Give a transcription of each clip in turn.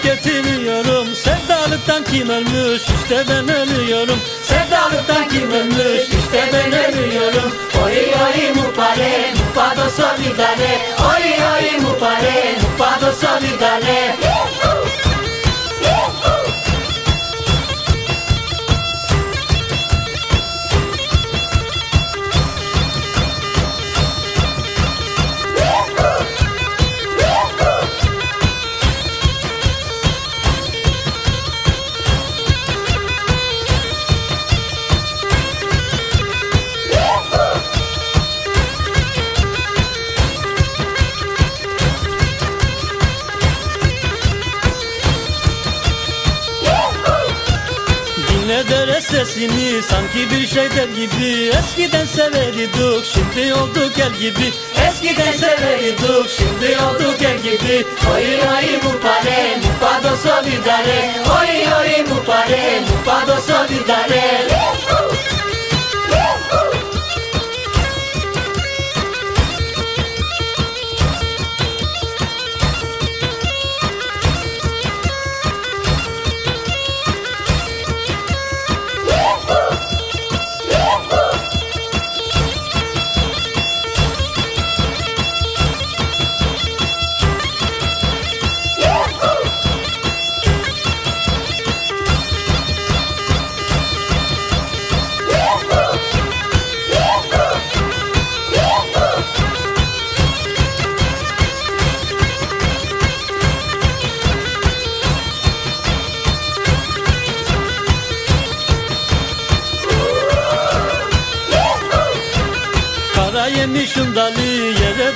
bulup getiriyorum. Sevdalıktan kim ölmüş? İşte ben ölüyorum. Sevdalıktan kim ölmüş? İşte ben ölüyorum. Oy oy mu pare, mu pado solidale Oy oy mu pare, mu dere sesini sanki bir şey der gibi. Eskiden severdik şimdi olduk el gibi. Eskiden severdik, şimdi olduk el gibi. Oy oy mu pare, mu pado solidale Oy oy mu pare, mu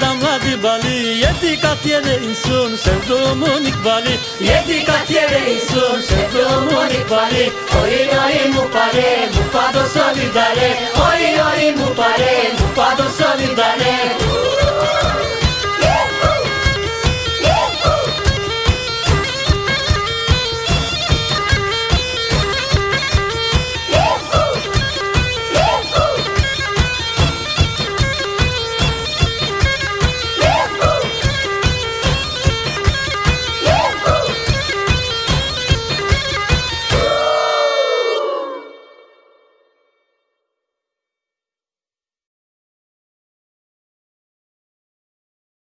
damladı balı Yedi kat yere insun sevduğumun ikbali. Yedi kat yere insun, sevduğumun ikbali. Oy oy mu pare, mu pado solidale Oy oy mu pare, mu pado solidale